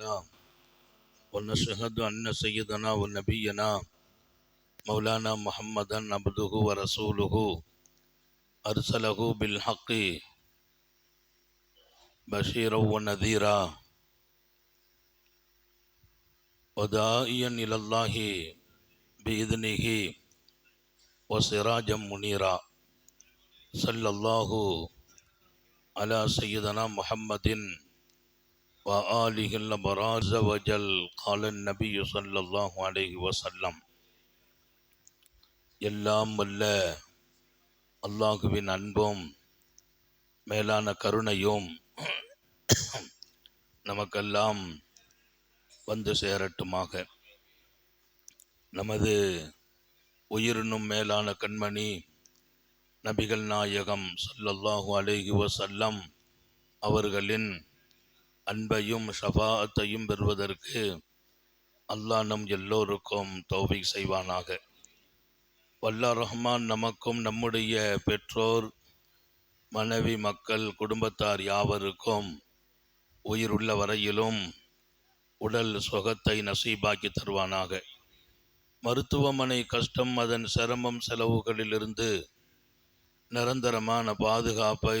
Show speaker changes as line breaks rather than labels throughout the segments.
له ونشهد أن سيدنا ونبينا مولانا محمدا عبده ورسوله أرسله بالحق بشيرا ونذيرا وداعيا إلى الله بإذنه وسراجا منيرا صلى الله على سيدنا محمد وآله الأبراز وجل قال النبي صلى الله عليه وسلم எல்லாம் வல்ல அல்லாஹுவின் அன்பும் மேலான கருணையும் நமக்கெல்லாம் வந்து சேரட்டுமாக நமது உயிரினும் மேலான கண்மணி நபிகள் நாயகம் ஸல்லல்லாஹு அலைஹி வஸல்லம் அவர்களின் அன்பையும் ஷபாத்தையும் பெறுவதற்கு அல்லாஹ் நம் எல்லோருக்கும் தௌஃபீக் செய்வானாக. வல்லா ரஹ்மான் நமக்கும் நம்முடைய பெற்றோர் மனைவி மக்கள் குடும்பத்தார் யாவருக்கும் உயிருள்ள வரையிலும் உடல் சுகத்தை நசீபாக்கி தருவானாக. மருத்துவமனை கஷ்டம் அதன் சிரமம் செலவுகளிலிருந்து நிரந்தரமான பாதுகாப்பை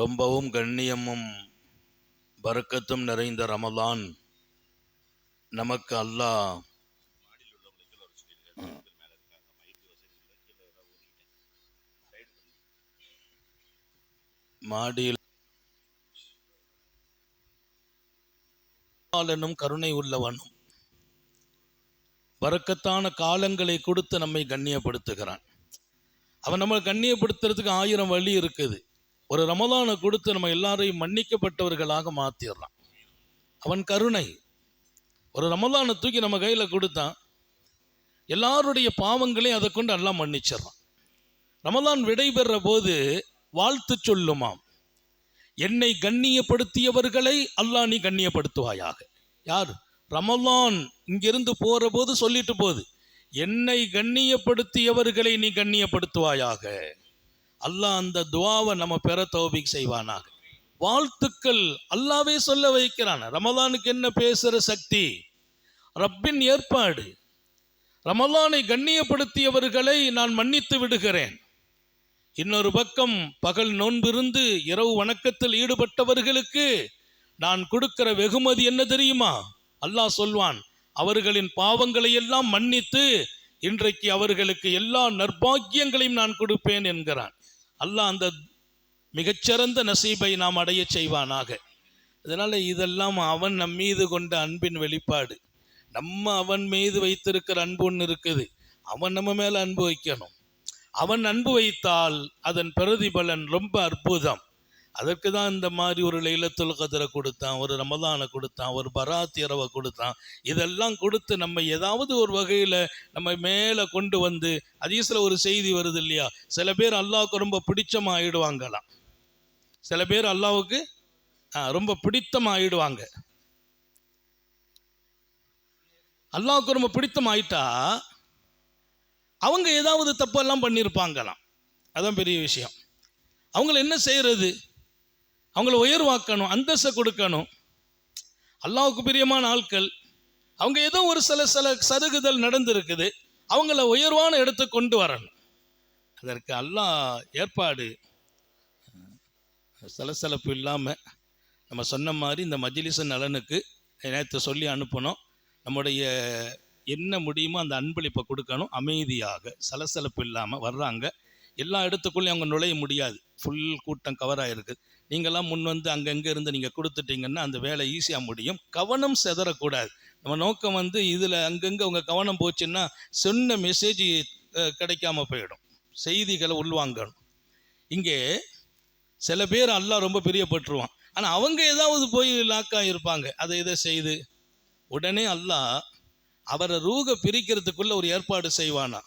ரொம்பவும் கண்ணியமும் பறக்கத்தும் நிறைந்த ரமலான் நமக்கு அல்லாஹ் மாடியில் எனும் கருணை உள்ளவனும் பறக்கத்தான காலங்களை கொடுத்து நம்மை கண்ணியப்படுத்துகிறான். அவன் நம்ம கண்ணியப்படுத்துறதுக்கு ஆயிரம் வழி இருக்குது. ஒரு ரமதானை கொடுத்து நம்ம எல்லாரையும் மன்னிக்கப்பட்டவர்களாக மாத்திடுறான் அவன் கருணை. ஒரு ரமலானை தூக்கி நம்ம கையில் கொடுத்தான் எல்லாருடைய பாவங்களையும் அதை கொண்டு எல்லாம் மன்னிச்சிடறான். ரமதான் விடைபெற போது வாழ்த்து சொல்லுமாம். என்னை கண்ணியப்படுத்தியவர்களை அல்லாஹ் நீ கண்ணியப்படுத்துவாயாக. யார்? ரமலான் இங்கிருந்து போகிற போது சொல்லிட்டு போகுது. என்னை கண்ணியப்படுத்தியவர்களை நீ கண்ணியப்படுத்துவாயாக. அல்லாஹ் அந்த துவாவை நம்ம பெற தௌபிக் செய்வானாக. வாழ்த்துக்கள் அல்லாவே சொல்ல வைக்கிறான். ரமலானுக்கு என்ன பேசுகிற சக்தி? ரப்பின் ஏற்பாடு. ரமலானை கண்ணியப்படுத்தியவர்களை நான் மன்னித்து விடுகிறேன். இன்னொரு பக்கம் பகல் நோன்பிருந்து இரவு வணக்கத்தில் ஈடுபட்டவர்களுக்கு நான் கொடுக்கிற வெகுமதி என்ன தெரியுமா? அல்லாஹ் சொல்வான் அவர்களின் பாவங்களை எல்லாம் மன்னித்து இன்றைக்கு அவர்களுக்கு எல்லா நற்பாக்கியங்களையும் நான் கொடுப்பேன் என்கிறான். அல்லாஹ் அந்த மிகச்சிறந்த நசீபை நாம் அடைய செய்வானாக. அதனால் இதெல்லாம் அவன் நம் மீது கொண்ட அன்பின் வெளிப்பாடு. நம்ம அவன் மீது வைத்திருக்கிற அன்பு ஒன்று இருக்குது. அவன் நம்ம மேலே அன்பு வைக்கணும். அவன் அன்பு வைத்தால் அதன் பிரதிபலன் ரொம்ப அற்புதம். அதற்கு தான் இந்த மாதிரி ஒரு லைலத்துல் கதிரை கொடுத்தான் ஒரு ரமதானை கொடுத்தான் ஒரு பராத் இரவை கொடுத்தான். இதெல்லாம் கொடுத்து நம்ம ஏதாவது ஒரு வகையில் நம்ம மேலே கொண்டு வந்து அதீசில் ஒரு செய்தி வருது இல்லையா? சில பேர் அல்லாவுக்கு ரொம்ப பிடிச்சமாக ஆயிடுவாங்களாம் சில பேர் அல்லாவுக்கு ஆ, ரொம்ப பிடித்தமாக ஆயிடுவாங்க அல்லாவுக்கு ரொம்ப பிடித்தம் ஆயிட்டா அவங்க ஏதாவது தப்பெல்லாம் பண்ணியிருப்பாங்களாம் அதான் பெரிய விஷயம். அவங்கள என்ன செய்கிறது அவங்கள உயர்வாக்கணும் அந்தஸ்தை கொடுக்கணும். அல்லாவுக்கு பிரியமான ஆட்கள் அவங்க ஏதோ ஒரு சில சில சருகுதல் நடந்திருக்குது அவங்கள உயர்வான இடத்தை கொண்டு வரணும். அதற்கு அல்லாஹ் ஏற்பாடு சலசலப்பு இல்லாமல் நம்ம சொன்ன மாதிரி இந்த மஜ்லிஸ் நலனுக்கு நேற்று சொல்லி அனுப்பணும் நம்முடைய என்ன முடியுமோ அந்த அன்பளிப்பை கொடுக்கணும் அமைதியாக சலசலப்பு இல்லாமல் வர்றாங்க. எல்லா இடத்துக்குள்ளேயும் அவங்க நுழைய முடியாது. ஃபுல் கூட்டம் கவர் ஆகிருக்கு நீங்களாம் முன் வந்து அங்கங்கே இருந்து நீங்கள் கொடுத்துட்டீங்கன்னா அந்த வேலை ஈஸியாக முடியும். கவனம் செதறக்கூடாது. நம்ம நோக்கம் வந்து இதில் அங்கங்கே உங்கள் கவனம் போச்சுன்னா சொன்ன மெசேஜ் கிடைக்காம போயிடும். செய்திகளை உள்வாங்கணும். இங்கே சில பேர் அல்லாஹ் ரொம்ப பிரியப்பட்டுருவான். ஆனால் அவங்க ஏதாவது போய் லாக்காக இருப்பாங்க அதை இதை செய்து உடனே அல்லாஹ் அவரை ரூக பிரிக்கிறதுக்குள்ள ஒரு ஏற்பாடு செய்வானா?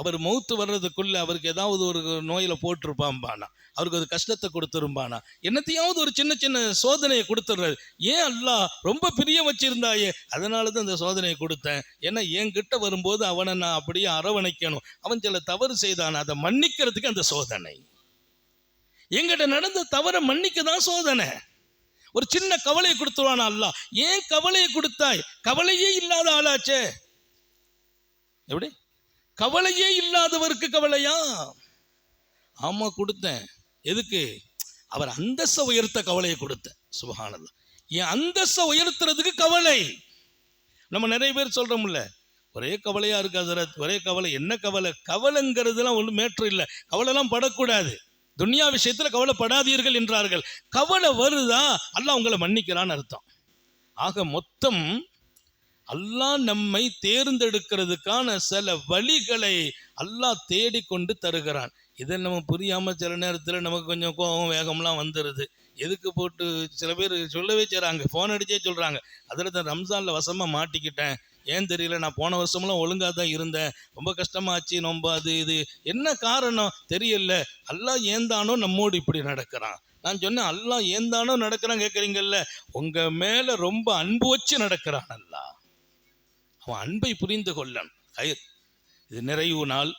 அவர் மௌத்து வர்றதுக்குள்ள அவருக்கு ஏதாவது ஒரு நோயில் போட்டிருப்பாம்பானா. அவருக்கு ஒரு கஷ்டத்தை கொடுத்துரும்பானா என்னத்தையாவது ஒரு சின்ன சின்ன சோதனையை கொடுத்துட்றாரு. ஏன் அல்லாஹ் ரொம்ப பிரியம் வச்சிருந்தாயே? அதனால தான் இந்த சோதனையை கொடுத்தேன். ஏன்னா என்கிட்ட வரும்போது அவனை நான் அப்படியே அரவணைக்கணும். அவன் சில தவறு செய்தான்? அதை மன்னிக்கிறதுக்கு அந்த சோதனை. எங்கிட்ட நடந்த தவறை மன்னிக்க தான் சோதனை. ஒரு சின்ன கவலையை கொடுத்துருவானா அல்லா? ஏன் கவலையை கொடுத்தாய்? கவலையே இல்லாத ஆளாச்சே. எப்படி? கவலையே இல்லாதவருக்கு கவலையா? ஆமா கொடுத்தேன். எதுக்கு? அவர் அந்தஸ்த உயர்த்த கவலையை கொடுத்தேன் சுபஹானல்லா என் அந்தஸ்தை உயர்த்துறதுக்கு கவலை. நம்ம நிறைய பேர் சொல்றோம்ல ஒரே கவலையா இருக்கு ஒரே கவலை. என்ன கவலை? கவலைங்கிறதுலாம் ஒன்றும் மேட்ரு இல்லை. கவலைலாம் படக்கூடாது. துன்யா விஷயத்தில் கவலைப்படாதீர்கள் என்றார்கள். கவலை வருதா? அல்ல உங்களை மன்னிக்கிறான்னு அர்த்தம். ஆக மொத்தம் அல்லாஹ் நம்மை தேர்ந்தெடுக்கிறதுக்கான சில வழிகளை அல்லாஹ் தேடிக்கொண்டு தருகிறான். இதை நம்ம புரியாமல் சில நேரத்தில் நமக்கு கொஞ்சம் கோபம் வேகம்லாம் வந்துடுது எதுக்கு போட்டு சில பேர் சொல்லவே செய்கிறாங்க ஃபோன் அடிச்சே சொல்கிறாங்க அதில் தான் ரம்ஜானில் வசமாக மாட்டிக்கிட்டேன். ஏன் தெரியல நான் போன வருஷமெல்லாம் ஒழுங்காக தான் இருந்தேன். ரொம்ப கஷ்டமாச்சு ரொம்ப அது இது. என்ன காரணம்? தெரியல. அல்லாஹ் ஏந்தானோ நம்மோடு இப்படி நடக்கிறான். நான் சொன்னேன் அல்லாஹ் ஏந்தானோ நடக்கிறான் கேட்குறீங்கல்ல உங்கள் மேலே ரொம்ப அன்பு வச்சு நடக்கிறான் அல்லாஹ். அவன் அன்பை புரிந்து கொள்ளன் கயிர் இது நிறைவு நாள்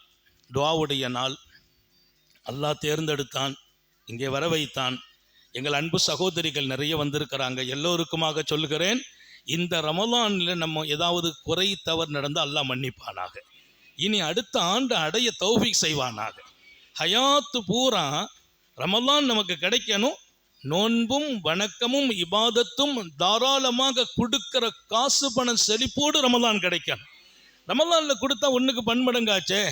துவாவுடைய நாள். அல்லாஹ் தேர்ந்தெடுத்தான் இங்கே வர வைத்தான். எங்கள் அன்பு சகோதரிகள் நிறைய வந்திருக்கிறாங்க. எல்லோருக்குமாக சொல்கிறேன் இந்த ரமலானில் நம்ம ஏதாவது குறை தவறு நடந்தால் அல்லாஹ் மன்னிப்பானாக. இனி அடுத்த ஆண்டு அடைய தௌஃபிக் செய்வானாக. ஹயாத்து பூரா ரமலான் நமக்கு கிடைக்கணும் நோன்பும் வணக்கமும் இபாதத்தும் தாராளமாக கொடுக்கிற காசு பணம் செழிப்போடு ரமலான் கிடைக்கும். ரமலானில் கொடுத்தா ஒன்றுக்கு பன்மடங்காச்சே?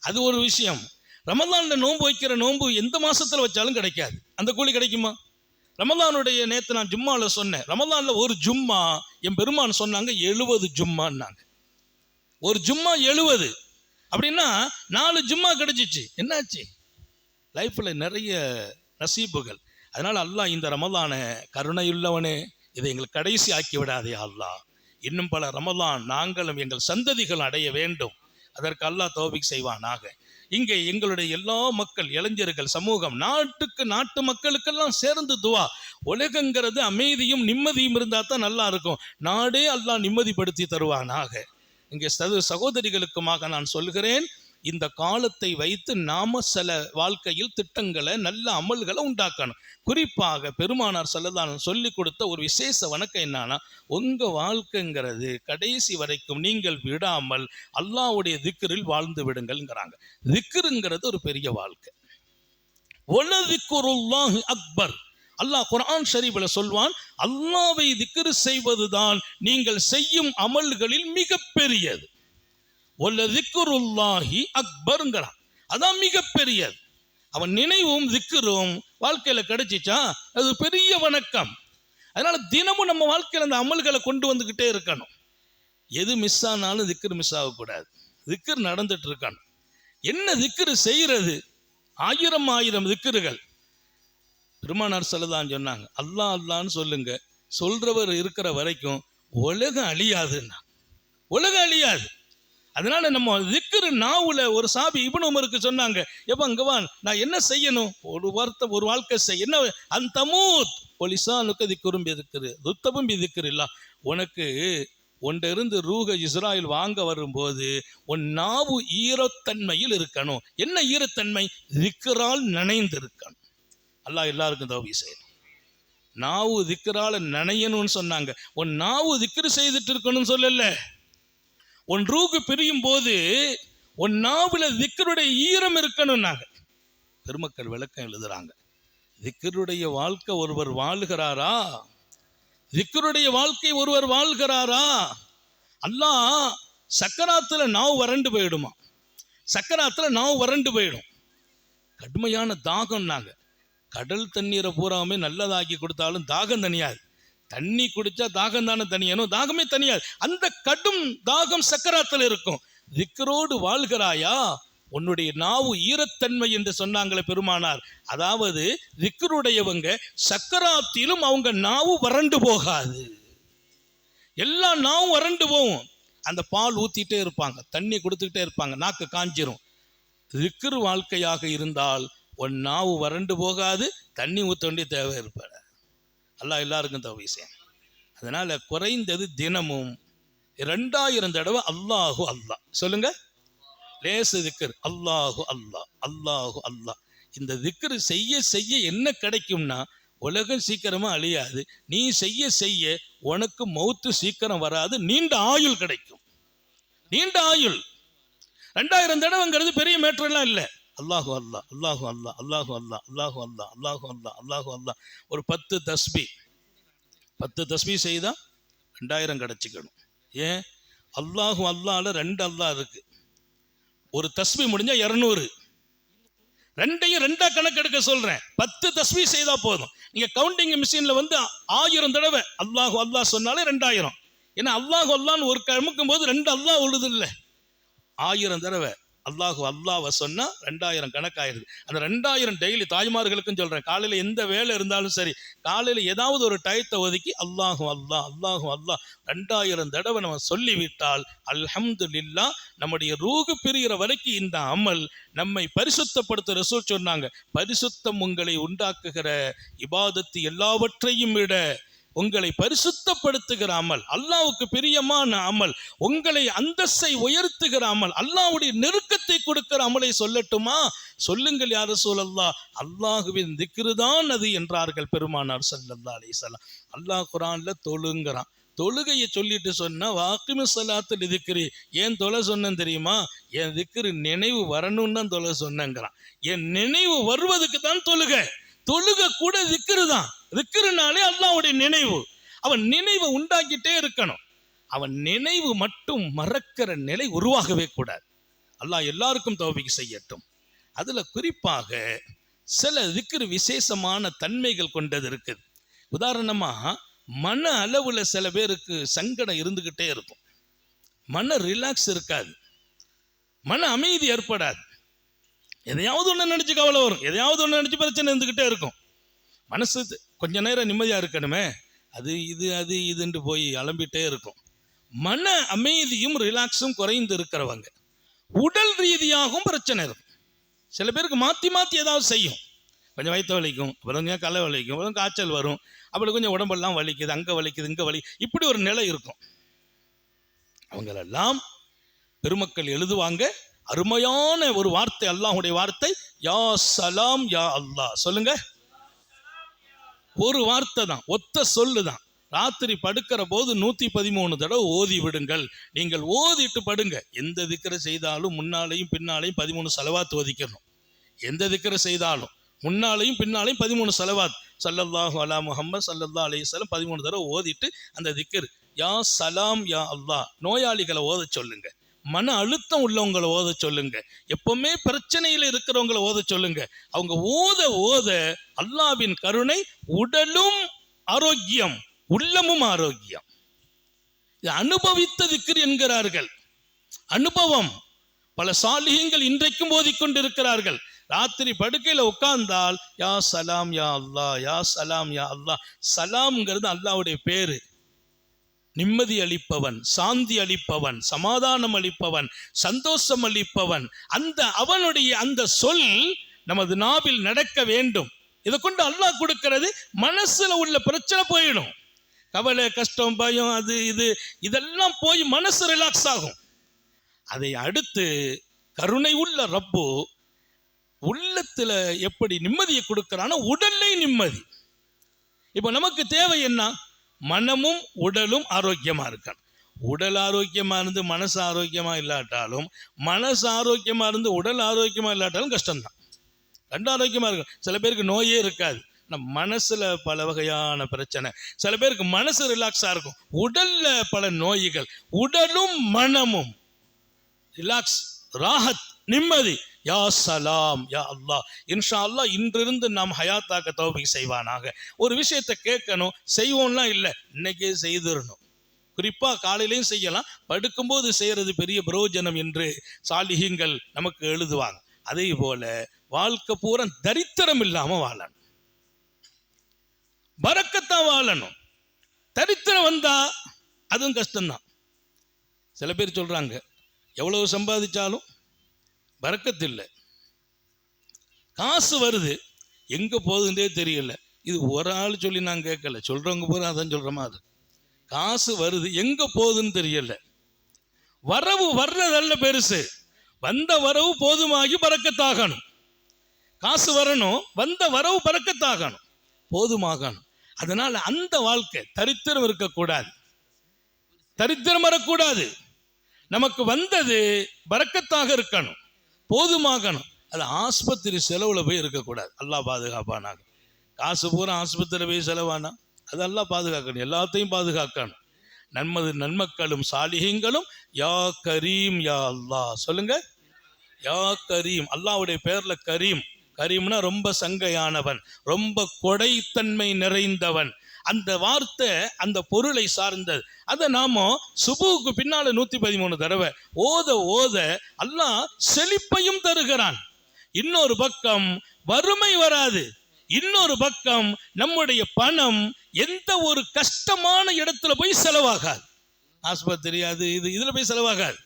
அது ஒரு விஷயம். ரமலானில் நோன்பு வைக்கிற நோன்பு எந்த மாதத்தில் வச்சாலும் கிடைக்காது. அந்த கூலி கிடைக்குமா? ரமலானுடைய நேற்று நான் ஜும்மாவில் சொன்னேன். ரமலானில் ஒரு ஜும்மா என் பெருமான் சொன்னாங்க எழுபது ஜும்மான்னாங்க. ஒரு ஜும்மா எழுபது அப்படின்னா நாலு ஜும்மா கிடைச்சிச்சு. என்னாச்சு? லைஃப்பில் நிறைய நசீபுகள். அதனால் அல்லாஹ் இந்த ரமலான கருணையுள்ளவனே இதை எங்களுக்கு கடைசி ஆக்கி விடாதே அல்லாஹ். இன்னும் பல ரமலான் நாங்களும் எங்கள் சந்ததிகள் அடைய வேண்டும். அதற்கு அல்லாஹ் தோபிக் செய்வானாக. இங்கே எங்களுடைய எல்லா மக்கள் இளைஞர்கள் சமூகம் நாட்டுக்கு நாட்டு மக்களுக்கெல்லாம் சேர்ந்து துவா. உலகங்கிறது அமைதியும் நிம்மதியும் இருந்தால் தான் நல்லா இருக்கும். நாடே அல்லாஹ் நிம்மதிப்படுத்தி தருவானாக. இங்கே சது சகோதரிகளுக்குமாக நான் சொல்கிறேன். இந்த காலத்தை வைத்து நாம சில வாழ்க்கையில் திட்டங்களை நல்ல அமல்களை உண்டாக்கணும். குறிப்பாக பெருமானார் செல்லதான் சொல்லி கொடுத்த ஒரு விசேஷ வணக்கம் என்னன்னா உங்க வாழ்க்கைங்கிறது கடைசி வரைக்கும் நீங்கள் விடாமல் அல்லாவுடைய திக்கரில் வாழ்ந்து விடுங்கள்ங்கிறாங்க. திக்கருங்கிறது ஒரு பெரிய வாழ்க்கை. ஒலதிக்குருல்லாஹ் அக்பர். அல்லாஹ் குரான் ஷரீஃபில் சொல்வான் அல்லாவை திக்கரு செய்வதுதான் நீங்கள் செய்யும் அமல்களில் மிகப்பெரியது. பெரியது ஒல்லதிக்குருல்லாஹி அக்பருங்கிறான். அதான் மிகப்பெரியது. அவன் நினைவும் திக்கரும் வாழ்க்கையில் கிடைச்சிச்சா? அது பெரிய வணக்கம். அதனால தினமும் நம்ம வாழ்க்கையில் அந்த அமல்களை கொண்டு வந்துக்கிட்டே இருக்கணும். எது மிஸ் ஆனாலும் திக்கர் மிஸ் ஆகக்கூடாது. திக்கர் நடந்துட்டு இருக்கணும் என்ன திக்கரு செய்கிறது ஆயிரம் ஆயிரம் திக்கருகள் பெருமானார் செல்லதான் சொன்னாங்க. அல்லாஹ் அல்லான்னு சொல்லுங்க. சொல்றவர் இருக்கிற வரைக்கும் உலகம் அழியாதுன்னா. உலகம் அழியாது. அதனால நம்ம திக்கிற நாவுல ஒரு சாபி இப்னு உமருக்கு சொன்னாங்க. எப்ப அங்கவான் நான் என்ன செய்யணும்? ஒரு வார்த்தை ஒரு வாழ்க்கை செய்ய என்ன அந்த மூத் பொலிசானுக்கு திக்குறும் இருக்கிறது துத்தமும் திக்குறு இல்ல. உனக்கு இருந்து ரூக இஸ்ராயல் வாங்க வரும்போது உன் நாவு ஈரத்தன்மையில் இருக்கணும். என்ன ஈரத்தன்மை? திக்கரால் நனைந்து இருக்கணும் அல்லாஹ் எல்லாருக்கும் தோவி செய்யணும். நாவு திக்கரால நனையணும்னு சொன்னாங்க. உன் நாவு திக்கரு செய்துட்டு இருக்கணும்னு சொல்லலை. உன் ரூகு பிரியும் போது உன் நாவுல திக்கருடைய ஈரம் இருக்கணும்னாங்க. பெருமக்கள் விளக்கம் எழுதுறாங்க. திக்கருடைய வாழ்க்கை ஒருவர் வாழுகிறாரா? திக்கருடைய வாழ்க்கை ஒருவர் வாழ்கிறாரா? அல்லாஹ் சக்கராத்துல நாவு வறண்டு போயிடுமா? சக்கராத்துல நாவு வறண்டு போயிடும். கடுமையான தாகம்னாங்க. கடல் தண்ணீரை பூராமே நல்லதாக்கி கொடுத்தாலும் தாகம் தனியாது. தண்ணி குடிச்சா தாகம் தானே தனியணும் தாகமே தனியாது. அந்த கடும் தாகம் சக்கராத்தில் இருக்கும். திக்கரோடு வாழ்கிறாயா? உன்னுடைய நாவு ஈரத்தன்மை என்று சொன்னாங்களே பெருமானார். அதாவது திக்கருடையவங்க சக்கராத்திலும் அவங்க நாவு வறண்டு போகாது. எல்லா நாவும் வறண்டு போகும் அந்த பால் ஊத்திட்டே இருப்பாங்க. தண்ணி கொடுத்துக்கிட்டே இருப்பாங்க. நாக்கு காஞ்சிரும். திக்ரு வாழ்க்கையாக இருந்தால் உன் நாவு வறண்டு போகாது தண்ணி ஊற்ற வேண்டிய தேவை இருப்பார் அல்லாஹ் எல்லாருக்கும் தவி செய்யும் அதனால் குறைந்தது தினமும் ரெண்டாயிரம் தடவை அல்லாஹு அல்லாஹ். சொல்லுங்க. லேசு திக்கர் அல்லாஹு அல்லாஹ். அல்லாஹு அல்லாஹ். இந்த திக்கர் செய்ய செய்ய என்ன கிடைக்கும்னா உலகம் சீக்கிரமாக அழியாது. நீ செய்ய செய்ய உனக்கு மௌத்து சீக்கிரம் வராது. நீண்ட ஆயுள் கிடைக்கும். நீண்ட ஆயுள். ரெண்டாயிரம் தடவைங்கிறது பெரிய மேட்டர்லாம் இல்லை. அல்லாஹு அல்லாஹ் அல்லாஹு அல்லா அல்லாஹு அல்லாஹ் அல்லாஹு அல்லா அல்லாஹு அல்லாஹ் அல்லாஹு அல்லாஹ். ஒரு பத்து தஸ்பி பத்து தஸ்பி செய்தால் ரெண்டாயிரம் கிடச்சிக்கணும். ஏன்? அல்லாஹு அல்லாஹ்ல ரெண்டு அல்லாஹ் இருக்கு. ஒரு தஸ்பி முடிஞ்சா இரநூறு. ரெண்டையும் ரெண்டா கணக்கு எடுக்க சொல்றேன். பத்து தஸ்மி செய்தா போதும். நீங்க கவுண்டிங் மிஷின்ல வந்து ஆயிரம் தடவை அல்லாஹு அல்லாஹ் சொன்னாலே ரெண்டாயிரம். ஏன்னா அல்லாஹு அல்லான்னு ஒரு கமுக்கும் போது ரெண்டு அல்லாஹ் உழுது இல்லை ஆயிரம் தடவை. அல்லாஹு அல்லாவை சொன்னால் ரெண்டாயிரம் கணக்காயிருது. அந்த ரெண்டாயிரம் டெய்லி தாய்மார்களுக்கும் சொல்கிறேன் காலையில் எந்த வேலை இருந்தாலும் சரி காலையில் ஏதாவது ஒரு டயத்தை ஒதுக்கி அல்லாஹு அல்லாஹ் அல்லாஹு அல்லாஹ் ரெண்டாயிரம் தடவை நம்ம சொல்லிவிட்டால் அல்ஹம்துலில்லா நம்முடைய ரூகு பிரிகிற வரைக்கும் இந்த அமல் நம்மை பரிசுத்தப்படுத்த ரசூல் சொன்னாங்க. பரிசுத்தம் உங்களை உண்டாக்குகிற இபாதத்து எல்லாவற்றையும் விட உங்களை பரிசுத்தப்படுத்துகிற அமல் அல்லாவுக்கு பிரியமான அமல் உங்களை அந்தஸ்தை உயர்த்துகிற அமல் அல்லாவுடைய நெருக்கத்தை கொடுக்கிற அமலை சொல்லட்டுமா? சொல்லுங்கள் யார சூழல்லா அல்லாஹுவின் திக்ருதான் அது என்றார்கள் பெருமானார் சல்லல்லா அலிசல்லாம் அல்லாஹ் குரான்ல தொழுங்கிறான். தொழுகையை சொல்லிட்டு சொன்னா வாக்குமி சலாத்தில் இதுக்குறி ஏன் தொலை சொன்னேன் தெரியுமா? என் திக்கிரு நினைவு வரணும்னு தான் தொலை சொன்னேங்கிறான். என் நினைவு வருவதுக்கு தான் தொழுகை. தொழுக கூட திக்ரு தான். திக்ருனாலே அல்லாவுடைய நினைவு. அவன் நினைவை உண்டாக்கிட்டே இருக்கணும். அவன் நினைவு மட்டும் மறக்கிற நிலை உருவாகவே கூடாது. அல்லாஹ் எல்லாருக்கும் தௌபிக்கு செய்யட்டும். அதில் குறிப்பாக சில திக்ரு விசேஷமான தன்மைகள் கொண்டது இருக்குது. உதாரணமாக மன அளவில் சில பேருக்கு சங்கடம் இருந்துக்கிட்டே இருக்கும். மன ரிலாக்ஸ் இருக்காது. மன அமைதி ஏற்படாது. எதையாவது ஒன்று நினச்சி கவலை வரும். எதையாவது ஒன்று நினச்சி பிரச்சனை இருந்துக்கிட்டே இருக்கும். மனசு கொஞ்ச நேரம் நிம்மதியாக இருக்கணுமே. அது இது அது இதுன்ட்டு போய் அலம்பிட்டே இருக்கும். மன அமைதியும் ரிலாக்ஸும் குறைந்து இருக்கிறவங்க. உடல் ரீதியாகவும் பிரச்சனை இருக்கும். சில பேருக்கு மாற்றி மாற்றி ஏதாவது செய்யும். கொஞ்சம் வயிற்று வலிக்கும் அப்புறம் கொஞ்சம் கலை வலிக்கும் அப்புறம் காய்ச்சல் வரும். அப்படி கொஞ்சம் உடம்பெல்லாம் வலிக்குது அங்கே வலிக்குது இங்கே வலி இப்படி ஒரு நிலை இருக்கும். அவங்களெல்லாம் பெருமக்கள் எழுதுவாங்க. அருமையான ஒரு வார்த்தை அல்லாஹுடைய வார்த்தை யா சலாம் யா அல்லாஹ். சொல்லுங்கள் ஒரு வார்த்தை தான் ஒத்த சொல்லு தான். ராத்திரி படுக்கிற போது நூத்தி பதிமூணு தடவை ஓதி விடுங்கள். நீங்கள் ஓதிட்டு படுங்க. எந்த திக்கரை செய்தாலும் முன்னாலையும் பின்னாலையும் பதிமூணு செலவாத்து ஒதிக்கணும் எந்த திக்கரை செய்தாலும் முன்னாலையும் பின்னாலையும் பதிமூணு செலவாத். சல்லல்லாஹு அலா முஹம்மது சல்லல்லா அலையம் பதிமூணு தடவை ஓதிட்டு அந்த திக்கர். யா சலாம் யா அல்லா நோயாளிகளை ஓத சொல்லுங்கள் மன அழுத்தம் உள்ளவங்களை ஓத சொல்லுங்க. எப்பவுமே பிரச்சனையில் இருக்கிறவங்களை ஓத சொல்லுங்க. அவங்க ஓத ஓத அல்லாவின் கருணை உடலும் ஆரோக்கியம் உள்ளமும் ஆரோக்கியம். இது அனுபவித்த திக்ர் என்கிறார்கள். அனுபவம். பல சாலிகங்கள் இன்றைக்கும் ஓதிக்கொண்டிருக்கிறார்கள். ராத்திரி படுக்கையில் உட்கார்ந்தால் யா சலாம் யா அல்லாஹ் யா சலாம் யா அல்லாஹ் சலாம்ங்கிறது அல்லாவுடைய பேரு. நிம்மதி அளிப்பவன் சாந்தி அளிப்பவன் சமாதானம் அளிப்பவன் சந்தோஷம் அளிப்பவன். அந்த அவனுடைய அந்த சொல் நமது நாவில் நடக்க வேண்டும். இதை கொண்டு அல்லாஹ் கொடுக்கிறது மனசுல உள்ள பிரச்சனை போயிடும். கவலை கஷ்டம் பயம் அது இது இதெல்லாம் போய் மனசு ரிலாக்ஸ் ஆகும். அதை அடுத்து கருணை உள்ள ரப்பு உள்ளத்தில் எப்படி நிம்மதியை கொடுக்கிறானோ உடல்லே நிம்மதி. இப்போ நமக்கு தேவை என்ன? மனமும் உடலும் ஆரோக்கியமாக இருக்கணும். உடல் ஆரோக்கியமாக இருந்து மனசு ஆரோக்கியமாக இல்லாட்டாலும் மனசு ஆரோக்கியமாக இருந்து உடல் ஆரோக்கியமாக இல்லாட்டாலும் கஷ்டம்தான். ரெண்டு ஆரோக்கியமாக இருக்கும் சில பேருக்கு நோயே இருக்காது. நம்ம மனசில் பல வகையான பிரச்சனை. சில பேருக்கு மனசு ரிலாக்ஸாக இருக்கும். உடலில் பல நோய்கள். உடலும் மனமும். ரிலாக்ஸ் ராகத் நிம்மதி. யா சலாம் யா அல்லாஹ். இன்ஷா அல்லாஹ் இன்றிருந்து நாம் ஹயாத்தாக்க தௌபி செய்வானாக. ஒரு விஷயத்தை கேட்கணும் செய்வோம்லாம் இல்லை இன்னைக்கே செய்திடணும் குறிப்பாக காலையிலையும் செய்யலாம் படுக்கும்போது செய்கிறது பெரிய பிரயோஜனம் என்று சாலிகங்கள் நமக்கு எழுதுவாங்க. அதே போல வாழ்க்கை பூரா தரித்திரம் இல்லாமல் வாழணும். பறக்கத்தான் வாழணும். தரித்திரம் வந்தா அதுவும் கஷ்டம்தான். சில பேர் சொல்கிறாங்க எவ்வளவு சம்பாதிச்சாலும் பறக்கத்து இல்லை காசு வருது. எங்கே போகுதுன்றே தெரியல. இது ஒரு ஆள் சொல்லி நான் கேட்கல. சொல்கிறவங்க பூரா அதான் சொல்கிற மாதிரி. காசு வருது. எங்கே போகுதுன்னு தெரியல. வரவு வர்றதல்ல பெருசு. வந்த வரவு போதுமாகி பறக்கத்தாகணும். காசு வரணும். வந்த வரவு பறக்கத்தாகணும். போதுமாகணும். அதனால அந்த வாழ்க்கை தரித்திரம் இருக்கக்கூடாது. தரித்திரம் வரக்கூடாது. நமக்கு வந்தது பறக்கத்தாக இருக்கணும். போதுமாகணும். அது ஆஸ்பத்திரி செலவில் போய் இருக்கக்கூடாது. எல்லாம் பாதுகாப்பானாங்க காசு பூரா ஆஸ்பத்திரியில் போய் செலவானா? அதெல்லாம் பாதுகாக்கணும். எல்லாத்தையும் பாதுகாக்கணும். நன்மது நன்மக்களும் சாலிகங்களும் யா கரீம் யா அல்லாஹ். சொல்லுங்க. யா கரீம். அல்லாஹ்வுடைய பேர்ல கரீம். கரீம்னா ரொம்ப சங்கையானவன். ரொம்ப கொடைத்தன்மை நிறைந்தவன். அந்த வார்த்தை அந்த பொருளை சார்ந்தது. அதை நாம சுபுவுக்கு பின்னால நூத்தி பதிமூணு தடவை ஓத ஓத அல்லாஹ் செழிப்பையும் தருகிறான். இன்னொரு பக்கம் வறுமை வராது. இன்னொரு பக்கம் நம்முடைய பணம் எந்த ஒரு கஷ்டமான இடத்துல போய் செலவாகாது. ஆஸ்பத்திரி அது இது இதில் போய் செலவாகாது.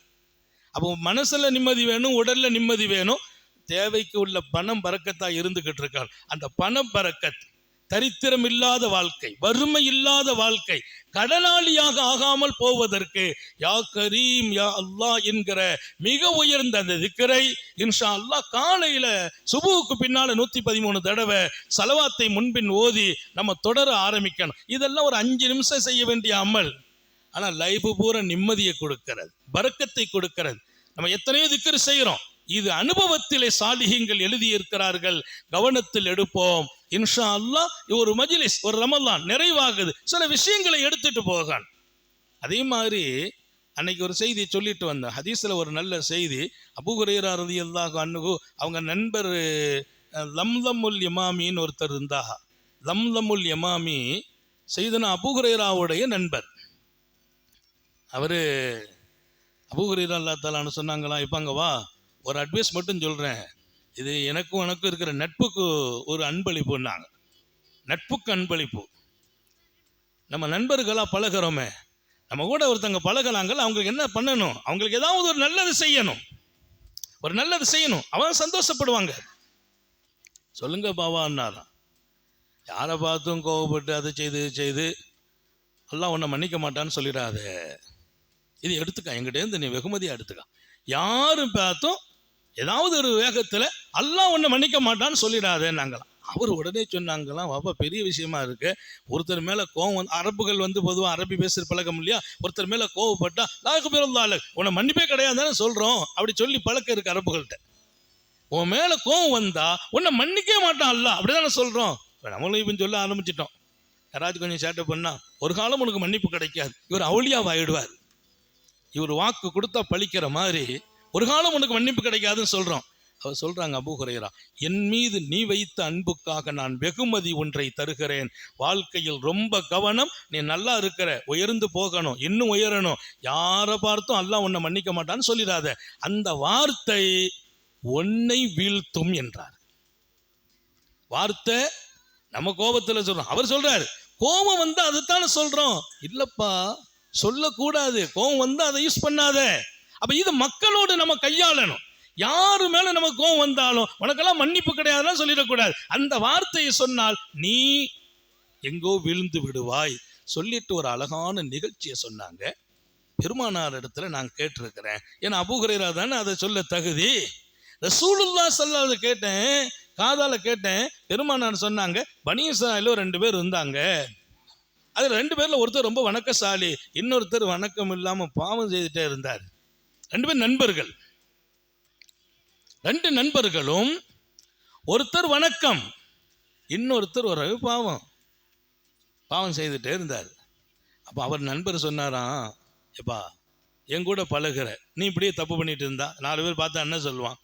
அப்போ மனசில் நிம்மதி வேணும் உடலில் நிம்மதி வேணும். தேவைக்கு உள்ள பணம் பறக்கத்தான் இருந்துக்கிட்டு இருக்கான். அந்த பணம் பறக்கத் தரித்திரம் இல்லாத வாழ்க்கை வறுமை இல்லாத வாழ்க்கை கடனாளியாக ஆகாமல் போவதற்கு யா கரீம் யா அல்லா என்கிற மிக உயர்ந்த அந்த திக்கரை இன்ஷா அல்லாஹ் காலையில சுபுவுக்கு பின்னால நூத்தி பதிமூணு தடவை சலவாத்தை முன்பின் ஓதி நம்ம தொடர ஆரம்பிக்கணும். இதெல்லாம் ஒரு அஞ்சு நிமிஷம் செய்ய வேண்டிய அமல். ஆனா லைஃப் பூரா நிம்மதியை கொடுக்கிறது பறக்கத்தை கொடுக்கிறது. நம்ம எத்தனையோ திக்கர் செய்கிறோம் இது அனுபவத்திலே சாலிகங்கள் எழுதியிருக்கிறார்கள் கவனத்தில் எடுப்போம். இன்ஷா அல்லாஹ் ஒரு மஜிலிஸ் ஒரு ரமலான் நிறைவாகுது. சில விஷயங்களை எடுத்துட்டு போகான். அதே மாதிரி அன்னைக்கு ஒரு செய்தி சொல்லிட்டு வந்தேன். ஹதீஸில் ஒரு நல்ல செய்தி. அபுகுரேரா ரதி அல்லாஹ் அண்ணுகு அவங்க நண்பர் லம்லமுல் யமாமின்னு ஒருத்தர் இருந்தாக லம்லமுல் யமாமி செய்தனா அபுகுரேராவுடைய நண்பர். அவர் அபுகுரேரா அல்லா தாலான்னு சொன்னாங்களாம் இப்போ அங்கே வா ஒரு அட்வைஸ் மட்டும் சொல்கிறேன் இது எனக்கும் உனக்கும் இருக்கிற நட்புக்கு ஒரு அன்பளிப்புன்னாங்க. நட்புக்கு அன்பளிப்பு. நம்ம நண்பர்களாக பழகுறோமே நம்ம கூட ஒருத்தங்க பழகுறாங்கல்ல அவங்களுக்கு என்ன பண்ணணும்? அவங்களுக்கு ஏதாவது ஒரு நல்லது செய்யணும். ஒரு நல்லது செய்யணும். அவன் சந்தோஷப்படுவாங்க. சொல்லுங்க பாபான்னாராம் யாரை பார்த்தும் கோவப்பட்டு அதை செய்து செய்து எல்லாம் உன்னை மன்னிக்க மாட்டான்னு சொல்லிடாத. இது எடுத்துக்க. எங்கிட்டேருந்து நீ வெகுமதியாக எடுத்துக்க. யாரும் பார்த்தும் ஏதாவது ஒரு வேகத்தில் எல்லாம் ஒன்று மன்னிக்க மாட்டான்னு சொல்லிடாதேன்னாங்களாம் அவர் உடனே சொன்னாங்களாம் பாப்பா பெரிய விஷயமா இருக்கு. ஒருத்தர் மேலே கோவம் வந்து அரபுகள் வந்து பொதுவாக அரபி பேசுகிற பழக்கம் இல்லையா? ஒருத்தர் மேலே கோவப்பட்டா லாக்கு பிறந்தாள் உன்னை மன்னிப்பே கிடையாதுன்னு சொல்கிறோம் அப்படி சொல்லி பழக்கம் இருக்கு அரபுகள்கிட்ட. உன் மேலே கோவம் வந்தா உன்னை மன்னிக்கவே மாட்டான் அல்ல அப்படிதானே சொல்கிறோம் நம்மளும் இப்போ சொல்ல ஆரம்பிச்சிட்டோம். யாராச்சும் கொஞ்சம் சேட்டை பண்ணால் ஒரு காலம் உனக்கு மன்னிப்பு கிடைக்காது. இவர் அவளியாக ஆயிடுவார் இவர் வாக்கு கொடுத்தா பழிக்கிற மாதிரி ஒரு காலம் உனக்கு மன்னிப்பு கிடைக்காதுன்னு சொல்கிறோம் அவர் சொல்கிறாங்க அபூ என் மீது நீ வைத்த அன்புக்காக நான் வெகுமதி ஒன்றை தருகிறேன். வாழ்க்கையில் ரொம்ப கவனம் நீ நல்லா இருக்கிற உயர்ந்து போகணும் இன்னும் உயரணும். யாரை பார்த்தும் அல்லாஹ் உன்னை மன்னிக்க மாட்டான்னு சொல்லிடாத. அந்த வார்த்தை உன்னை வீழ்த்தும் என்றார். வார்த்தை நம்ம கோபத்தில் சொல்கிறோம் அவர் சொல்கிறார் கோபம் வந்து அதைத்தானே சொல்கிறோம் இல்லைப்பா சொல்லக்கூடாது. கோபம் வந்து அதை யூஸ் பண்ணாத. அப்ப இது மக்களோடு நம்ம கையாளணும். யாரு மேல நமக்கு கோபம் வந்தாலும் உனக்கெல்லாம் மன்னிப்பு கிடையாதுன்னு சொல்லிடக்கூடாது. அந்த வார்த்தையை சொன்னால் நீ எங்கோ விழுந்து விடுவாய். சொல்லிட்டு ஒரு அழகான நிகழ்ச்சியை சொன்னாங்க. பெருமானார் இடத்துல நான் கேட்டிருக்கிறேன். ஏன்னா அபுகுரேரா தானே அதை சொல்ல தகுதி. ரசூலுல்லா சொல்லாத கேட்டேன் காதால கேட்டேன். பெருமானார் சொன்னாங்க பனீசாயில ரெண்டு பேர் இருந்தாங்க. அதில் ரெண்டு பேரில் ஒருத்தர் ரொம்ப வணக்கசாலி இன்னொருத்தர் வணக்கம் இல்லாமல் பாவம் செய்துட்டே இருந்தார். ரெண்டு பேர் நண்பர்கள். ரெண்டு நண்பர்களும் ஒருத்தர் வணக்கம் இன்னொருத்தர் ஒரு பாவம். பாவம் செய்துட்டே இருந்தார். அப்போ அவர் நண்பர் சொன்னாராம் எப்பா என் கூட பழகுற. நீ இப்படியே தப்பு பண்ணிட்டு இருந்தா? நாலு பேர் பார்த்தா என்ன சொல்லுவான்?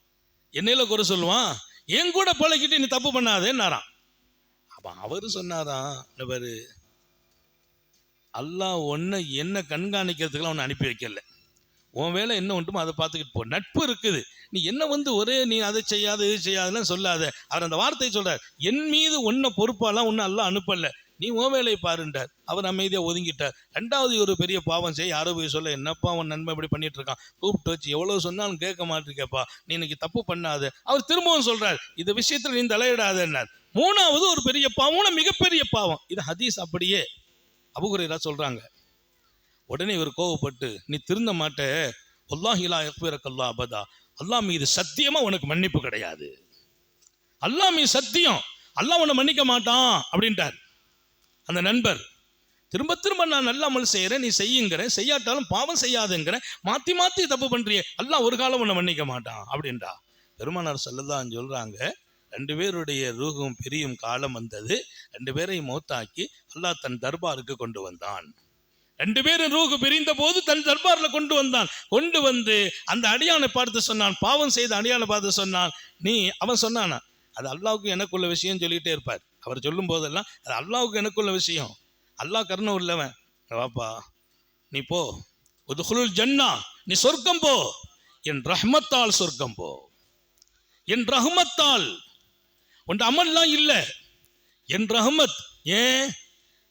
என்னையில குறை சொல்லுவான்? என் கூட பழகிட்டு நீ தப்பு பண்ணாதேன்னாராம். அப்போ அவர் சொன்னாராம் இந்த பாரு அல்லாஹ் ஒன்றை என்ன கண்காணிக்கிறதுக்கெல்லாம் ஒன்று அனுப்பி வைக்கல. உன் வேலை என்ன உண்டுமோ அதை பார்த்துக்கிட்டு போ. நட்பு இருக்குது. நீ என்ன வந்து ஒரே நீ அதை செய்யாத இது செய்யாதெல்லாம் சொல்லாத. அவர் அந்த வார்த்தையை சொல்கிறார் என் மீது ஒன்றை பொறுப்பாலாம் ஒன்றும் எல்லாம் அனுப்பலை. நீ உன் வேலையை பாருண்டார் அவர் அமைதியாக ஒதுங்கிட்டார். ரெண்டாவது ஒரு பெரிய பாவம் செய்ய யாரோ போய் சொல்ல என்னப்பா அவன் நன்மை இப்படி பண்ணிட்டு இருக்கான்? கூப்பிட்டு வச்சு எவ்வளோ சொன்னாலும் கேட்க மாட்டிருக்கேப்பா நீ இன்னைக்கு தப்பு பண்ணாத. அவர் திரும்பவும் சொல்றார் இந்த விஷயத்தில் நீ தலையிடாதன்னார் மூணாவது ஒரு பெரிய பாவம் மிகப்பெரிய பாவம். இது ஹதீஸ் அப்படியே அபுகுரையராக சொல்றாங்க. உடனே இவர் கோவப்பட்டு நீ திருந்த மாட்டே. ஒல்லாஹிலா எக்பிரக்கல்லா அபதா. அல்லாஹ் மீது சத்தியமா உனக்கு மன்னிப்பு கிடையாது. அல்லாஹ் மீது சத்தியம். அல்லாஹ் உன்னை மன்னிக்க மாட்டான். அப்படின்ட்டார். அந்த நண்பர் திரும்ப திரும்ப நான் நல்ல அமல் செய்கிறேன் நீ செய்யுங்கிறேன். செய்யாட்டாலும் பாவம் செய்யாதுங்கிறேன். மாற்றி மாற்றி தப்பு பண்ணுறியே எல்லாம் ஒரு காலம் உன்னை மன்னிக்க மாட்டான். அப்படின்றா. பெருமானார் சொல்லதான் சொல்கிறாங்க ரெண்டு பேருடைய ரூகும் பிரியும் காலம் வந்தது. ரெண்டு பேரையும் மௌத்தாக்கி அல்லாஹ் தன் தர்பாருக்கு கொண்டு வந்தான். ரெண்டு பேரும் ரூகு பிரிந்த போது தன் தர்பாரில் கொண்டு வந்தான். கொண்டு வந்து அந்த அடியானை பார்த்து சொன்னான். பாவம் செய்த அடியானை பார்த்து சொன்னான். நீ அவன் சொன்னானா அது அல்லாவுக்கு எனக்குள்ள விஷயம் சொல்லிகிட்டே இருப்பார். அவர் சொல்லும் போதெல்லாம் அது அல்லாவுக்கு எனக்குள்ள விஷயம். அல்லாஹ் கருணை உள்ளவன். வாப்பா நீ போ. உதுகுலுல் ஜன்னா நீ சொர்க்கம் போ. என் ரஹ்மத்தால் சொர்க்கம் போ. என் ரஹ்மத்தால். உன் அமல்லாம் இல்லை. என் ரஹ்மத் ஏன்?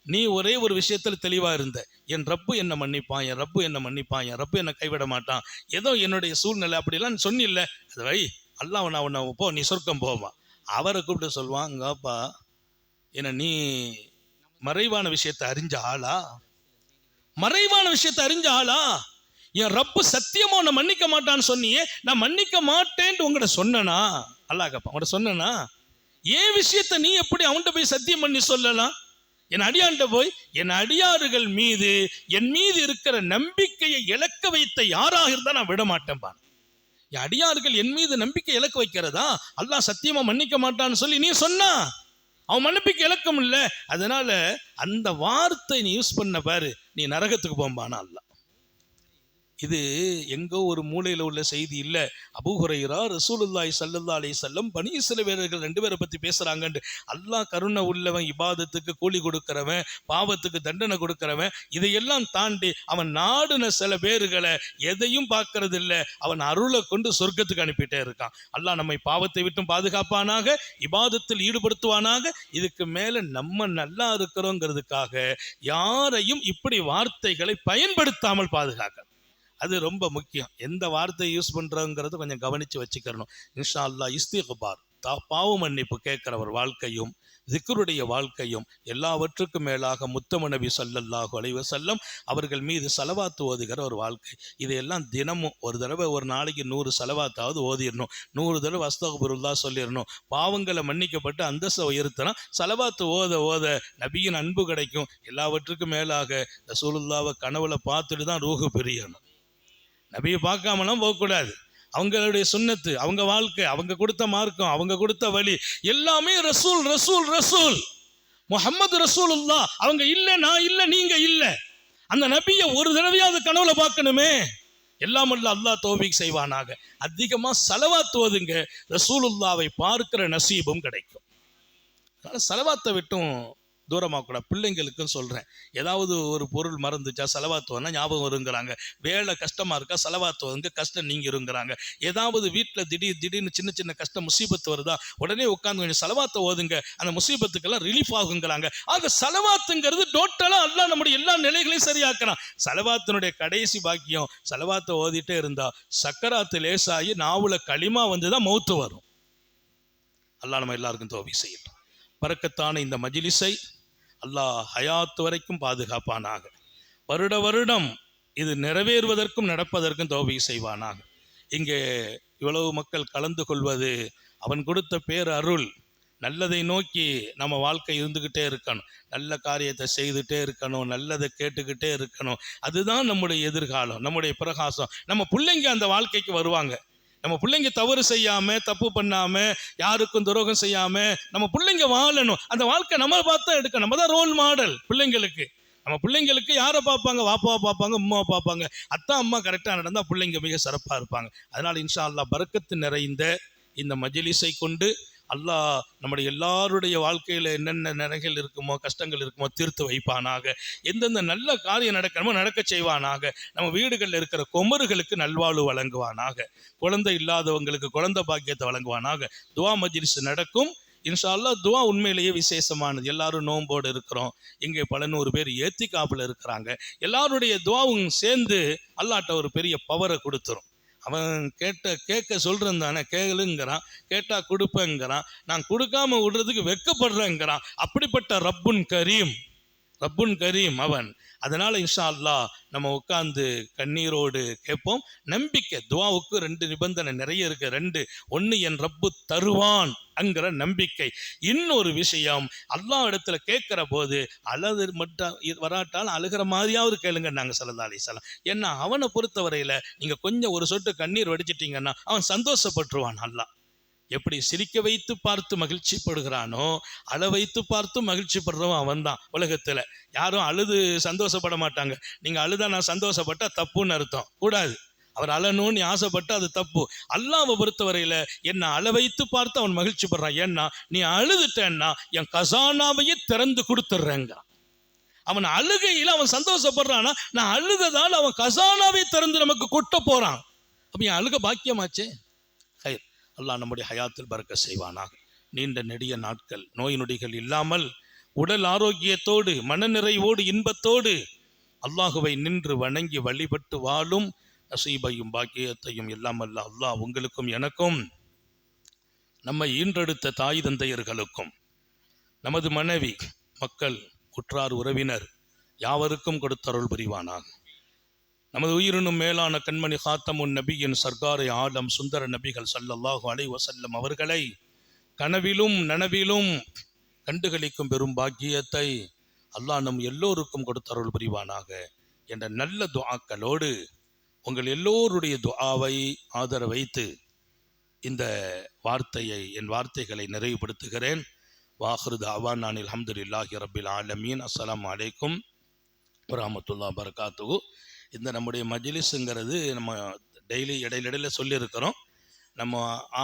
நீ ஒரே ஒரு விஷயத்தில் தெளிவாக இருந்த. என் ரப்பு என்ன மன்னிப்பான் என் ரப்பு என்ன மன்னிப்பான் என் ரப்பு என்னை கைவிட மாட்டான். ஏதோ என்னுடைய சூழ்நிலை அப்படிலாம் நீ சொன்னில்ல. அது வை அல்லாஹ் நான் உன்னை போ நீ சொர்க்கம் போவான் அவரை கூப்பிட்டு சொல்லுவான் அங்கப்பா என்ன நீ மறைவான விஷயத்தை அறிஞ்ச ஆளா? மறைவான விஷயத்தை அறிஞ்ச ஆளா? என் ரப்பு சத்தியமா உன்னை மன்னிக்க மாட்டான்னு சொன்னியே நான் மன்னிக்க மாட்டேன்ட்டு உங்கள்கிட்ட சொன்னனா? அல்லாஹ் கேப்பான். உங்கள்கிட்ட சொன்னனா? ஏன் விஷயத்த நீ எப்படி அவன்கிட்ட போய் சத்தியம் பண்ணி சொல்லலாம்? என் அடியாண்ட போய் என் அடியாறுகள் மீது என் மீது இருக்கிற நம்பிக்கையை இழக்க வைத்த யாராக இருந்தால் நான் விட மாட்டேன்பான் என் அடியார்கள் என் மீது நம்பிக்கை இழக்க வைக்கிறதா? அல்லாஹ் சத்தியமா மன்னிக்க மாட்டான்னு சொல்லி நீ சொன்னா. அவன் மன்னிப்புக்கு இழக்கம் இல்லை அதனால அந்த வார்த்தை நீ யூஸ் பண்ண பாரு. நீ நரகத்துக்கு போம்பானா அல்ல இது எங்கோ ஒரு மூலையில உள்ள செய்தி இல்ல. அபூஹுரைரா ரசூலுல்லாய் சல்லுல்லா அலி வஸல்லம் பனி இஸ்ரவேலர்கள் ரெண்டு பேரை பத்தி பேசுகிறாங்கன்ட்டு அல்லாஹ் கருணை உள்ளவன் இபாதத்துக்கு கூலி கொடுக்கிறவன் பாவத்துக்கு தண்டனை கொடுக்கிறவன் இதையெல்லாம் தாண்டி அவன் நாடுன சில பேர்களை எதையும் பார்க்கறது இல்ல அவன் அருளை கொண்டு சொர்க்கத்துக்கு அனுப்பிட்டே இருக்கான். அல்லாஹ் நம்மை பாவத்தை விட்டும் பாதுகாப்பானாக இபாதத்தில் ஈடுபடுத்துவானாக இதுக்கு மேல நம்ம நல்லா இருக்கிறோங்கிறதுக்காக யாரையும் இப்படி வார்த்தைகளை பயன்படுத்தாமல் பாதுகாக்க அது ரொம்ப முக்கியம். எந்த வார்த்தையை யூஸ் பண்ணுறோங்கிறது கொஞ்சம் கவனித்து வச்சுக்கிறணும் இன்ஷா அல்லா இஸ்திகுபார் தா பாவ மன்னிப்பு கேட்குற ஒரு வாழ்க்கையும் திக்ருடைய வாழ்க்கையும் எல்லாவற்றுக்கும் மேலாக முத்தம நபி ஸல்லல்லாஹு அலைவ செல்லம் அவர்கள் மீது செலவாத்து ஓதுகிற ஒரு வாழ்க்கை. இதையெல்லாம் தினமும் ஒரு தடவை ஒரு நாளைக்கு நூறு செலவாத்தாவது ஓதிடணும் நூறு தடவை அஸ்தகுபுருல்லா சொல்லிடணும் பாவங்களை மன்னிக்கப்பட்டு அந்தஸ்தை உயர்த்தினா செலவாத்து ஓத ஓத நபியின் அன்பு கிடைக்கும். எல்லாவற்றுக்கும் மேலாக ரசூலுல்லாவை கனவுல பார்த்துட்டு தான் ரூஹு பிரியணும். நபியை பார்க்காமலாம் போகக்கூடாது. அவங்களுடைய சுண்ணத்து அவங்க வாழ்க்கை அவங்க கொடுத்த மார்க்கம் அவங்க கொடுத்த வழி எல்லாமே ரசூல் ரசூல் ரசூல். முஹம்மது ரசூலுல்லா அவங்க இல்லை நான் இல்லை நீங்க இல்லை. அந்த நபியை ஒரு தடவையாவது கனவுல பார்க்கணுமே. எல்லாம் அல்ல அல்லாஹ் தோபிக் செய்வானாக. அதிகமாக செலவாத்துவதுங்க ரசூலுல்லாவை பார்க்கிற நசீபும் கிடைக்கும். அதனால செலவாத்தை விட்டும் தூரமாக கூட பிள்ளைங்களுக்கும் சொல்கிறேன் ஏதாவது ஒரு பொருள் மறந்துச்சா செலவாத்துவனா ஞாபகம் வருங்கிறாங்க. வேலை கஷ்டமாக இருக்கா செலவாத்துவங்க கஷ்டம் நீங்கள் இருங்கிறாங்க ஏதாவது வீட்டில் திடீர் திடீர்னு சின்ன சின்ன கஷ்டம் முசீபத்து வருதா உடனே உட்காந்து கொஞ்சம் செலவாத்தை ஓதுங்க. அந்த முசீபத்துக்கெல்லாம் ரிலீஃப் ஆகுங்கிறாங்க. ஆக செலவாத்துங்கிறது டோட்டலாக அல்லா நம்முடைய எல்லா நிலைகளையும் சரியாக்குறான். செலவாத்தினுடைய கடைசி பாக்கியம் செலவாத்தை ஓதிட்டே இருந்தா சக்கராத்து லேசாகி நாவுல களிமா வந்து தான் மௌத்து வரும். அல்லாஹ் நம்ம எல்லாருக்கும் தோவி செய்யட்டும். பறக்கத்தான இந்த மஜிலிசை அல்லாஹ் ஹயாத்து வரைக்கும் பாதுகாப்பானாக. வருட வருடம் இது நிறைவேறுவதற்கும் நடப்பதற்கும் தோவி செய்வானாக. இங்கே இவ்வளவு மக்கள் கலந்து கொள்வது அவன் கொடுத்த பேர் அருள் நல்லதை நோக்கி நம்ம வாழ்க்கை இருந்துக்கிட்டே இருக்கணும். நல்ல காரியத்தை செய்துட்டே இருக்கணும் நல்லதை கேட்டுக்கிட்டே இருக்கணும். அதுதான் நம்முடைய எதிர்காலம் நம்முடைய பிரகாசம். நம்ம பிள்ளைங்க அந்த வாழ்க்கைக்கு வருவாங்க. நம்ம பிள்ளைங்க தவறு செய்யாம தப்பு பண்ணாம யாருக்கும் துரோகம் செய்யாம நம்ம பிள்ளைங்க வாழணும். அந்த வாழ்க்கை நம்ம பார்த்தா எடுக்க நம்ம தான் ரோல் மாடல் பிள்ளைங்களுக்கு. நம்ம பிள்ளைங்களுக்கு யாரை பார்ப்பாங்க? வாப்பாவை பார்ப்பாங்க அம்மாவை பார்ப்பாங்க. அத்தா அம்மா கரெக்டாக நடந்தால் பிள்ளைங்க மிக சிறப்பாக இருப்பாங்க. அதனால் இன்ஷா அல்லா பறக்கத்து நிறைந்த இந்த மஜிலிசை கொண்டு அல்லாஹ் நம்முடைய எல்லாருடைய வாழ்க்கையில் என்னென்ன நிறைகள் இருக்குமோ கஷ்டங்கள் இருக்குமோ தீர்த்து வைப்பானாக. எந்தெந்த நல்ல காரியம் நடக்கணுமோ நடக்க செய்வானாக. நம்ம வீடுகளில் இருக்கிற குமர்களுக்கு நல்வாழ்வு வழங்குவானாக. குழந்தை இல்லாதவங்களுக்கு குழந்தை பாக்கியத்தை வழங்குவானாக. துவா மஜ்லிஸ் நடக்கும். இன்ஷா துவா உண்மையிலேயே விசேஷமானது. எல்லாரும் நோம்போடு இருக்கிறோம். இங்கே பல நூறு பேர் காப்பில் இருக்கிறாங்க. எல்லாருடைய துவாவும் சேர்ந்து அல்லாட்ட ஒரு பெரிய பவரை கொடுத்துரும். அவன் கேட்ட கேட்க சொல்கிறேன் தானே கேளுங்கிறான் கேட்டால் கொடுப்பேங்கிறான் நான் கொடுக்காம விடுறதுக்கு வெக்கப்படுறேங்கிறான். அப்படிப்பட்ட ரப்புன் கரீம் ரப்புன் கரீம் அவன். அதனால் இன்ஷா அல்லாஹ் நம்ம உட்காந்து கண்ணீரோடு கேட்போம். நம்பிக்கை துவாவுக்கு ரெண்டு நிபந்தனை நிறைய இருக்கு. ரெண்டு ஒன்று என் ரப்பு தருவான் அங்கிற நம்பிக்கை. இன்னொரு விஷயம் அல்லாஹ் இடத்துல கேட்குற போது அழகு மட்டும் வராட்டால் வராட்டாலும் அழுகிற மாதிரியாவது கேளுங்க நாங்கள் சல்லா அலிசலாம் ஏன்னா அவனை பொறுத்தவரையில் நீங்கள் கொஞ்சம் ஒரு சொட்டு கண்ணீர் வடிச்சிட்டிங்கன்னா அவன் சந்தோஷப்பட்டுருவான் அல்லாஹ். எப்படி சிரிக்க வைத்து பார்த்து மகிழ்ச்சி படுகிறானோ அழ வைத்து பார்த்து மகிழ்ச்சி படுறவன் அவன் தான் உலகத்தில். யாரும் அழுது சந்தோஷப்பட மாட்டாங்க. நீங்கள் அழுதா நான் சந்தோஷப்பட்டா தப்புன்னு அர்த்தம். கூடாது. அவர் அழணும்னு ஆசைப்பட்டு அது தப்பு. அல்லாவை பொறுத்தவரையில் என்ன அழ வைத்து பார்த்து அவன் மகிழ்ச்சி படுறான் ஏன்னா நீ அழுதுட்டேன்னா என் கசானாவையே திறந்து கொடுத்துட்றேங்க அவன் அழுகையில் அவன் சந்தோஷப்படுறான்னா நான் அழுததால் அவன் கசானாவை திறந்து நமக்கு கொட்ட போகிறான் அப்போ என் அழுக பாக்கியமாச்சே? அல்லாஹ் நம்முடைய ஹயாத்தில் பறக்க செய்வானாக. நீண்ட நெடிய நாட்கள் நோய் நொடிகள் இல்லாமல் உடல் ஆரோக்கியத்தோடு மனநிறைவோடு இன்பத்தோடு அல்லாஹுவை நின்று வணங்கி வழிபட்டு வாழும் நசீபையும் பாக்கியத்தையும் எல்லாம் அல்ல அல்லாஹ் உங்களுக்கும் எனக்கும் நம்மை ஈன்றெடுத்த தாய் தந்தையர்களுக்கும் நமது மனைவி மக்கள் உற்றார் உறவினர் யாவருக்கும் கொடுத்தருள் புரிவானாகும் நமது உயிரினும் மேலான கண்மணி காத்தமுன் நபியின் சர்க்காரை ஆலம் சுந்தர நபிகள் சல்லல்லாஹு அலை வசல்லம் அவர்களை கனவிலும் நனவிலும் கண்டுகளிக்கும் பெரும் பாக்கியத்தை அல்லாஹ் நம் எல்லோருக்கும் கொடுத்தருள் புரிவானாக என்ற நல்ல துஆக்களோடு உங்கள் எல்லோருடைய துஆவை ஆதர வைத்து இந்த வார்த்தையை என் வார்த்தைகளை நிறைவுபடுத்துகிறேன். வாஹரு தாவான் நான் அல்ஹம்துலில்லாஹி ரப்பில் ஆலமீன். அஸ்லாம் அலைக்கும் வரமத்துல்லா பரகாத்து இந்த நம்முடைய மஜ்லிஸுங்கிறது நம்ம டெய்லி இடையில இடையில சொல்லியிருக்கிறோம். நம்ம